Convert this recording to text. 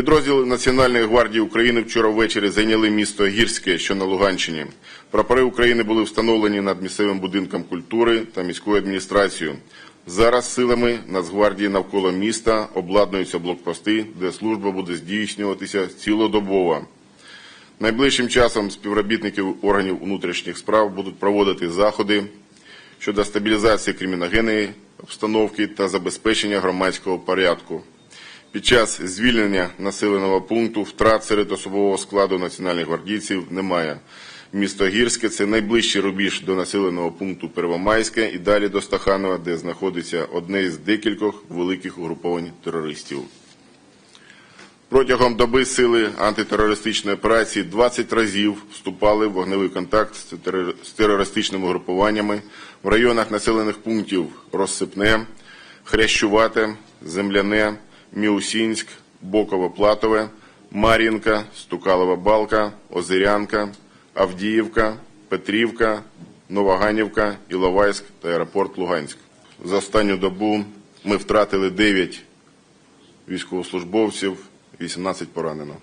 Підрозділи Національної гвардії України вчора ввечері зайняли місто Гірське, що на Луганщині. Прапори України були встановлені над місцевим будинком культури та міською адміністрацією. Зараз силами Нацгвардії навколо міста обладнуються блокпости, де служба буде здійснюватися цілодобово. Найближчим часом співробітники органів внутрішніх справ будуть проводити заходи щодо стабілізації криміногенної обстановки та забезпечення громадського порядку. Під час звільнення населеного пункту втрат серед особового складу національних гвардійців немає. Місто Гірське це найближчий рубіж до населеного пункту Первомайське і далі до Стаханова, де знаходиться одне із декількох великих угруповань терористів. Протягом доби сили антитерористичної операції 20 разів вступали в вогневий контакт з терористичними групуваннями в районах населених пунктів Розсипне, Хрящувате, Земляне, Міусінськ, Боково-Платове, Мар'їнка, Стукалова Балка, Озирянка, Авдіївка, Петрівка, Новоганівка, Іловайськ та аеропорт Луганськ. За останню добу ми втратили 9 військовослужбовців, 18 поранено.